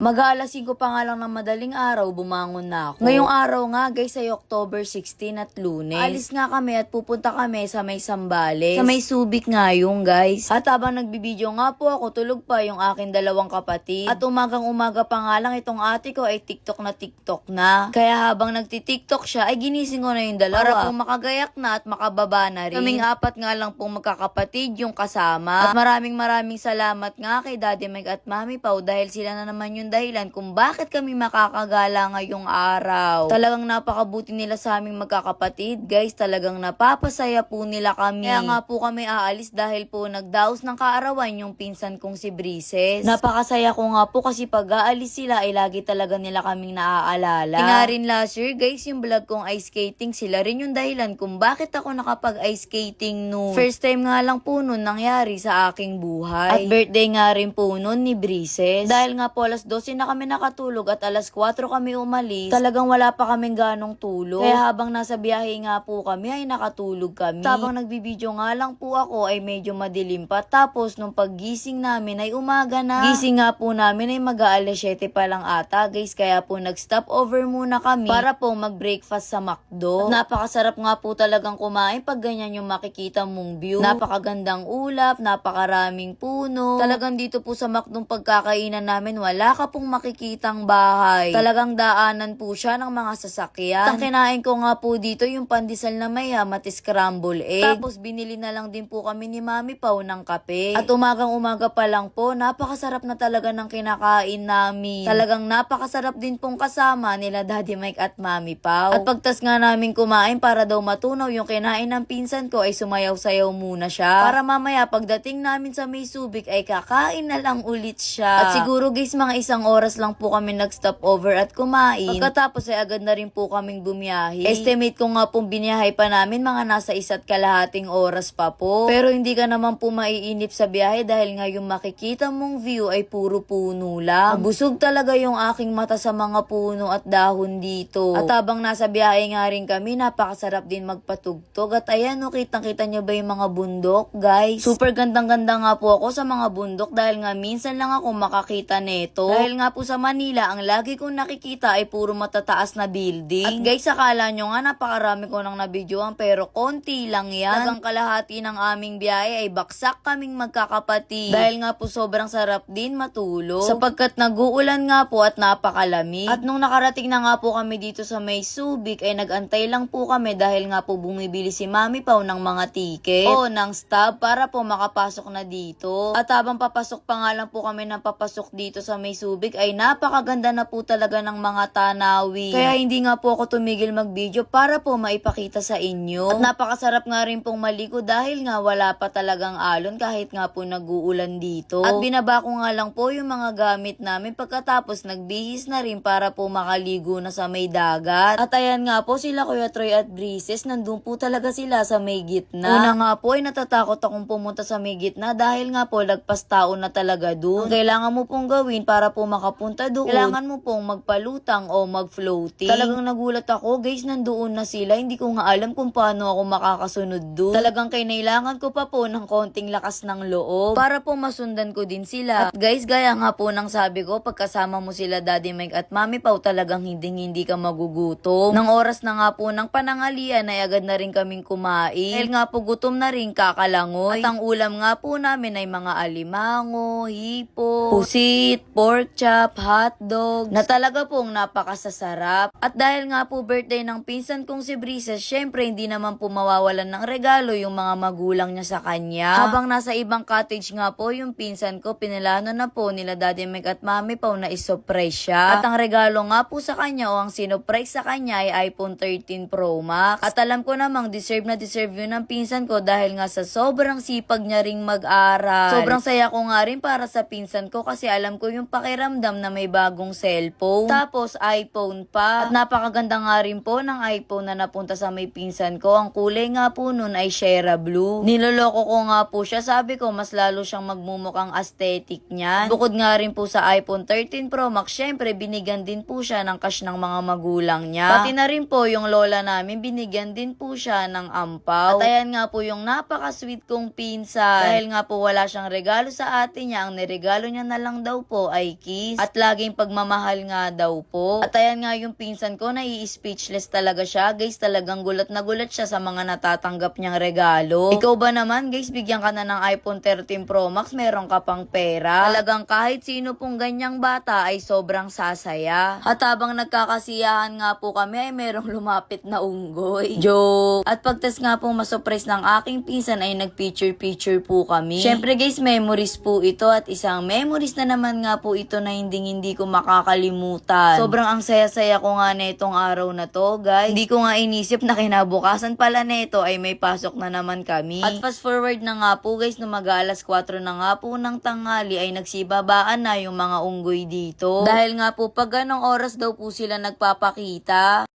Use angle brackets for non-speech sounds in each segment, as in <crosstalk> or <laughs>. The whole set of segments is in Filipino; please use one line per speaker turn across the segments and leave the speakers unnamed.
Mag-aalas 5 pa nga lang ng madaling araw, bumangon na ako. Ngayong araw nga guys ay October 16 at lunes. Alis nga kami at pupunta kami sa may Sambales. Sa may Subic nga yung guys. At habang nagbibideo nga po ako, tulog pa yung akin dalawang kapatid. At umagang umaga pa nga lang itong ate ko ay TikTok na TikTok na. Kaya habang nagti-TikTok siya ay ginising ko na yung dalawa. Para po makagayak na at makababa na rin. Kaming apat nga lang pong magkakapatid yung kasama. At maraming maraming salamat nga kay Daddy Meg at Mami Pau dahil sila na naman yung dahilan kung bakit kami makakagala ngayong araw. Talagang napakabuti nila sa aming magkakapatid. Guys, talagang napapasaya po nila kami. Kaya nga po kami aalis dahil po nagdaos ng kaarawan yung pinsan kong si Brises. Napakasaya ko nga po kasi pag aalis sila ay lagi talaga nila kaming naaalala. Kaya rin last year guys, yung vlog kong ice skating, sila rin yung dahilan kung bakit ako nakapag ice skating noon. First time nga lang po noon nangyari sa aking buhay. At birthday nga rin po noon ni Brises. Dahil nga po alas 12 na kami nakatulog at alas 4 kami umalis, talagang wala pa kaming ganong tulog. Kaya habang nasa biyahe nga po kami ay nakatulog kami. Habang nagbibideo nga lang po ako ay medyo madilim pa. Tapos nung paggising namin ay umaga na. Gising nga po namin ay mag-aalas 7 pa lang ata guys. Kaya po nag-stop over muna kami para po mag-breakfast sa McDo. At napakasarap nga po talagang kumain pag ganyan yung makikita mong view. Napakagandang ulap, napakaraming puno. Talagang dito po sa McDo pagkakainan namin wala ka pong makikitang bahay. Talagang daanan po siya ng mga sasakyan. Ang kinain ko nga po dito yung pandesal na may ham at scramble egg. Tapos binili na lang din po kami ni Mami Pau ng kape. At umagang umaga pa lang po, napakasarap na talaga ng kinakain namin. Talagang napakasarap din pong kasama nila Daddy Mike at Mami Pau. At pagtas nga namin kumain para daw matunaw yung kinain ng pinsan ko ay sumayaw-sayaw muna siya. Para mamaya pagdating namin sa may subik ay kakain na lang ulit siya. At siguro guys mga isang oras lang po kami nag-stop over at kumain. Pagkatapos ay agad na rin po kaming bumiyahe. Estimate ko nga pong biniyahe pa namin mga nasa isa't kalahating oras pa po. Pero hindi ka naman po maiinip sa biyahe dahil nga yung makikita mong view ay puro puno lang. Busog talaga yung aking mata sa mga puno at dahon dito. At habang nasa biyahe nga rin kami, napakasarap din magpatugtog. At ayan, no, kitang-kita nyo ba yung mga bundok, guys? Super gandang-ganda nga po ako sa mga bundok dahil nga minsan lang ako makakita neto. Dahil nga po sa Manila, ang lagi kong nakikita ay puro matataas na building. At guys, akala nyo nga napakarami ko nang nabidyoan pero konti lang yan. Hanggang kalahati ng aming biyahe ay baksak kaming magkakapatid. Dahil nga po sobrang sarap din matulog. Sapagkat nag-uulan nga po at napakalamig. At nung nakarating na nga po kami dito sa may Subic ay nagantay lang po kami dahil nga po bumibili si Mami Pau ng mga ticket o ng stub para po makapasok na dito. At habang papasok pa nga lang po kami ng papasok dito sa may Subic ay napakaganda na po talaga ng mga tanawin. Kaya hindi nga po ako tumigil mag-video para po maipakita sa inyo. At napakasarap nga rin pong maligo dahil nga wala pa talagang alon kahit nga po nag-uulan dito. At binaba ko nga lang po yung mga gamit namin pagkatapos nagbihis na rin para po makaligo na sa may dagat. At ayan nga po sila Kuya Troy at Breezes, nandun po talaga sila sa may gitna. Una nga po ay natatakot akong pumunta sa may gitna dahil nga po lagpas tao na talaga doon. Ang kailangan mo pong gawin para po makapunta doon, kailangan mo pong magpalutang o mag-floating. Talagang nagulat ako, guys, nandoon na sila. Hindi ko nga alam kung paano ako makakasunod doon. Talagang kailangan ko pa po ng konting lakas ng loob para po masundan ko din sila. At guys, gaya nga po ng sabi ko, pagkasama mo sila Daddy Mike at Mami Pau, talagang hindi hindi ka magugutom. Nang oras na nga po ng panangalian ay agad na rin kaming kumain. Dahil nga po gutom na rin kakalangoy. At ang ulam nga po namin ay mga alimango, hipo, pusit, pork chop, hotdog, na talaga pong napakasasarap. At dahil nga po birthday ng pinsan kong si Brises, syempre hindi naman po mawawalan ng regalo yung mga magulang niya sa kanya. Habang nasa ibang cottage nga po yung pinsan ko, pinilano na po nila Daddy Mike at Mami Pau na isurprise siya. At ang regalo nga po sa kanya o ang sinurprise sa kanya ay iPhone 13 Pro Max. At alam ko namang deserve na deserve yun ng pinsan ko dahil nga sa sobrang sipag niya ring mag-aral. Sobrang saya ko nga rin para sa pinsan ko kasi alam ko yung pakiramdam na may bagong cellphone. Tapos iPhone pa. At napakaganda nga rin po ng iPhone na napunta sa may pinsan ko. Ang kulay nga po nun ay Shera Blue. Niloloko ko nga po siya. Sabi ko mas lalo siyang magmumukhang aesthetic niyan. Bukod nga rin po sa iPhone 13 Pro Max, syempre binigyan din po siya ng cash ng mga magulang niya. Pati na rin po yung lola namin, binigyan din po siya ng ampaw. At ayan nga po yung napaka-sweet kong pinsan. Dahil nga po wala siyang regalo sa ate niya, ang niregalo niya na lang daw po ay kiss at laging pagmamahal nga daw po. At ayan nga yung pinsan ko, nai-speechless talaga siya. Guys, talagang gulat na gulat siya sa mga natatanggap niyang regalo. Ikaw ba naman, guys, bigyan ka na ng iPhone 13 Pro Max, meron ka pang pera. Talagang kahit sino pong ganyang bata ay sobrang sasaya. At habang nagkakasiyahan nga po kami, ay merong <laughs> lumapit na unggoy. Joke! At pagtas nga pong masurprise ng aking pinsan ay nag-picture-picture po kami. Syempre guys, memories po ito at isang memories na naman nga po ito na hindi hindi ko makakalimutan. Sobrang ang saya-saya ko nga na itong araw na to, guys. Hindi ko nga inisip na kinabukasan pala nito ay may pasok na naman kami. At fast forward na nga po guys, nung mag-alas 4 na nga po ng tanghali ay nagsibabaan na yung mga unggoy dito. Dahil nga po pag ganong oras daw po sila nagpapakita.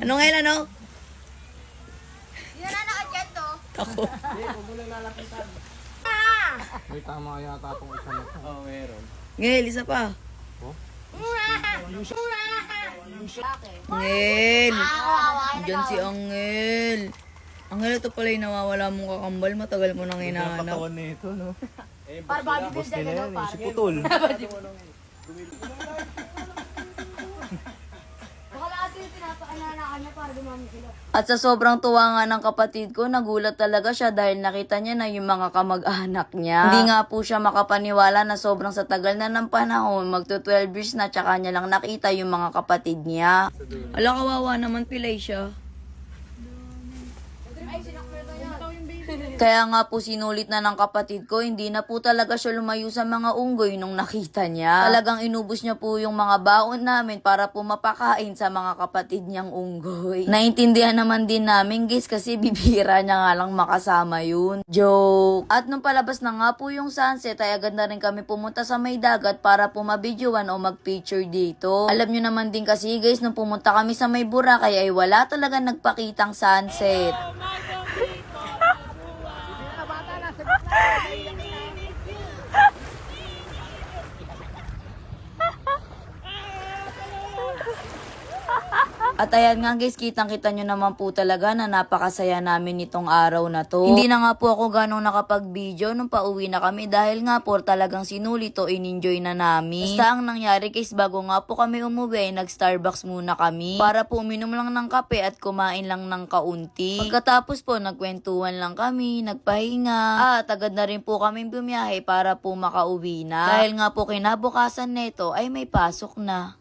Ano ngayon ano?
Yun na nakadyan to.
Ako.
May tama yata itong isa na to. Oo, meron.
Ngel, isa pa. Angel! Diyan si Angel. Angel, ito pala yung nawawala mong kakambal. Matagal mo nang hinahanap.
Katawan nito, no?
Para body
Boss
builder
nila
ka
yan,
daw,
eh, si
pare.
Putol. <laughs>
Baka lahat yung pinapaalalakan niya para dumami sila.
At sa sobrang tuwa nga ng kapatid ko, nagulat talaga siya dahil nakita niya na yung mga kamag-anak niya. Hindi nga po siya makapaniwala na sobrang sa tagal na ng panahon, magto 12 years na, tsaka niya lang nakita yung mga kapatid niya. Ala, kawawa naman pilay siya. Kaya nga po sinulit na ng kapatid ko, hindi na po talaga siya lumayo sa mga unggoy nung nakita niya. Talagang inubos niya po yung mga baon namin para po mapakain sa mga kapatid niyang unggoy. Naintindihan naman din namin guys kasi <laughs> bibira niya nga lang makasama yun. Joke! At nung palabas na nga po yung sunset ay agad na rin kami pumunta sa may dagat para po mabidyoan o mag-picture dito. Alam nyo naman din kasi guys, nung pumunta kami sa may Boracay ay wala talaga nagpakitang sunset. At ayan nga guys, kitang-kita nyo naman po talaga na napakasaya namin nitong araw na to. Hindi na nga po ako ganong nakapag-video nung pauwi na kami dahil nga po talagang sinulit o in-enjoy na namin. Basta ang nangyari guys, bago nga po kami umuwi, nag-Starbucks muna kami para po uminom lang ng kape at kumain lang ng kaunti. Pagkatapos po, nagkwentuhan lang kami, nagpahinga. At agad na rin po kami bumiyahe para po makauwi na. Dahil nga po kinabukasan neto ay may pasok na.